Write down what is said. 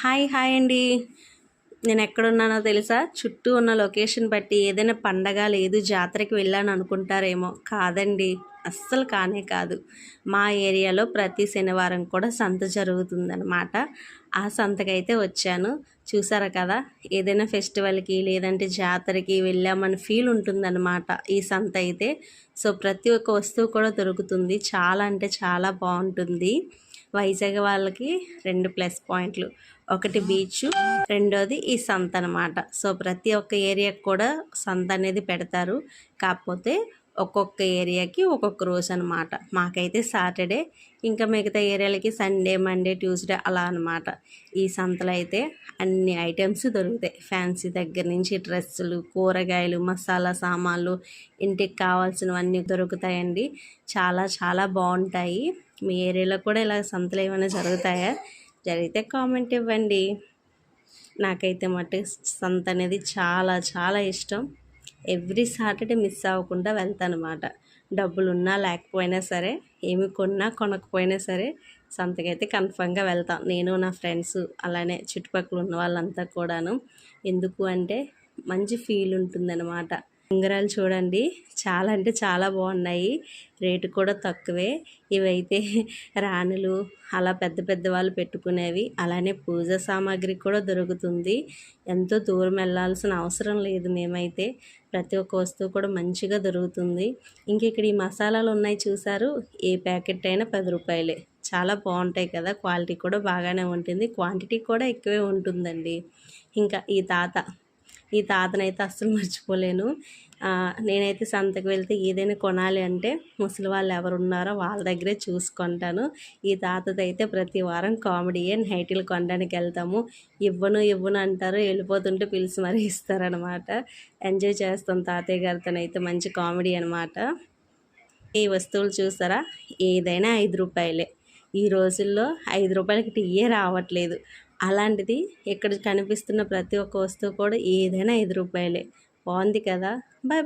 Hi hi అండి. నేను ఎక్కడున్నానో తెలుసా? చుట్టూ ఉన్న లొకేషన్ బట్టి ఏదైనా పండగ లేదు జాతరకి వెళ్ళాను అనుకుంటారేమో కాదండి. అస్సలు కానే కాదు. మా ఏరియాలో ప్రతి శనివారం కూడా సంత జరుగుతుందనమాట ఆ సంతకైతే వచ్చాను. చూసారా కదా? ఏదైనా ఫెస్టివల్కి లేదంటే జాతరకి వెళ్ళామని ఫీల్ ఉంటుందన్నమాట ఈ సంత అయితే. సో ప్రతి ఒక్క వస్తువు కూడా దొరుకుతుంది. చాలా అంటే చాలా బాగుంటుంది. వైజాగ్ వాళ్ళకి రెండు ప్లస్ పాయింట్లు. ఒకటి బీచ్ రెండోది ఈ సంత అనమాట సో ప్రతి ఒక్క ఏరియాకి కూడా సంత అనేది పెడతారు. కాకపోతే ఒక్కొక్క ఏరియాకి ఒక్కొక్క రోజు అనమాట మాకైతే సాటర్డే ఇంకా మిగతా ఏరియాలకి సండే మండే ట్యూస్డే అలా అనమాట ఈ సంతలో అయితే అన్ని ఐటమ్స్ దొరుకుతాయి. ఫ్యాన్సీ దగ్గర నుంచి డ్రెస్సులు కూరగాయలు మసాలా సామాన్లు ఇంటికి కావాల్సినవన్నీ దొరుకుతాయండి. చాలా చాలా బాగుంటాయి. మీ ఏరియాలో కూడా ఇలా సంతలు ఏమైనా జరుగుతాయా? జరిగితే కామెంట్ ఇవ్వండి. నాకైతే మట్టి సంత అనేది చాలా చాలా ఇష్టం. ఎవ్రీ సాటర్డే మిస్ అవ్వకుండా వెళ్తానమాట. డబ్బులున్నా డబ్బులు ఉన్నా లేకపోయినా సరే ఏమి కొన్నా కొనకపోయినా సరే సంతకైతే కన్ఫామ్గా వెళ్తాం. నేను నా ఫ్రెండ్స్ అలానే చుట్టుపక్కల ఉన్న వాళ్ళంతా కూడాను. ఎందుకు అంటే మంచి ఫీల్ ఉంటుందన్నమాట. ఉంగరాలు చూడండి. చాలా అంటే చాలా బాగున్నాయి. రేటు కూడా తక్కువే. ఇవైతే రాణులు అలా పెద్ద పెద్ద వాళ్ళు పెట్టుకునేవి. అలానే పూజ సామాగ్రి కూడా దొరుకుతుంది. ఎంతో దూరం వెళ్ళాల్సిన అవసరం లేదు మేమైతే. ప్రతి ఒక్క వస్తువు కూడా మంచిగా దొరుకుతుంది. ఇంక ఇక్కడ ఈ మసాలాలు ఉన్నాయి చూసారు? ఏ ప్యాకెట్ అయినా పది రూపాయలే. చాలా బాగుంటాయి కదా. క్వాలిటీ కూడా బాగానే ఉంటుంది. క్వాంటిటీ కూడా ఎక్కువే ఉంటుందండి. ఇంకా ఈ తాత ఈ తాతనైతే అస్సలు మర్చిపోలేను. నేనైతే సంతకు వెళ్తే ఏదైనా కొనాలి అంటే ముసలి వాళ్ళు ఎవరు ఉన్నారో వాళ్ళ దగ్గరే చూసుకుంటాను. ఈ తాతతో అయితే ప్రతి వారం కామెడీ నైటీలు కొనడానికి వెళ్తాము. ఇవ్వను ఇవ్వను అంటారు. వెళ్ళిపోతుంటే పిలిచి మరీ ఇస్తారనమాట. ఎంజాయ్ చేస్తాం తాతయ్య గారితో అయితే మంచి కామెడీ అనమాట ఈ వస్తువులు చూసారా? ఏదైనా ఐదు రూపాయలే. ఈ రోజుల్లో ఐదు రూపాయలకి టీయే రావట్లేదు. అలాంటిది ఇక్కడ కనిపిస్తున్న ప్రతి ఒక్క వస్తువు కూడా ఏదైనా ఐదు రూపాయలే. బాగుంది కదా? బాయ్